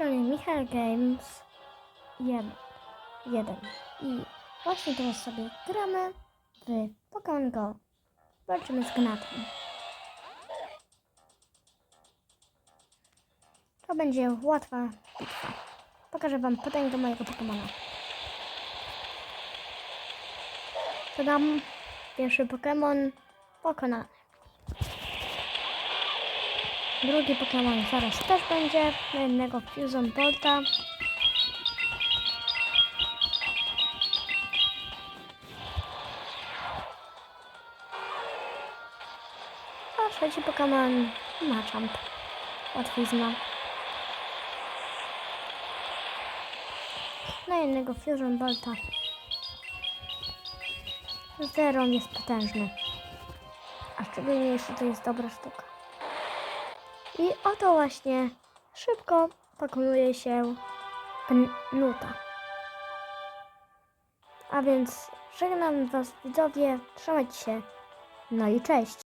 strony Michal Games 1. I właśnie teraz sobie gramy w Pokémon Go. Walczymy z Gnatem. To będzie łatwa bitwa. Pokażę wam potęgę mojego Pokemona. Zadam pierwszy Pokémon pokonany. Drugi Pokémon zaraz też będzie. Na jednego Fusion Bolta. A trzeci Pokémon Machamp. Łatwizna. Na jednego Fusion Bolta. Zero jest potężny. A szczególnie jeśli to jest dobra sztuka. I oto właśnie szybko pokonuje się Nuta. A więc żegnam Was widzowie, trzymajcie się, no i cześć.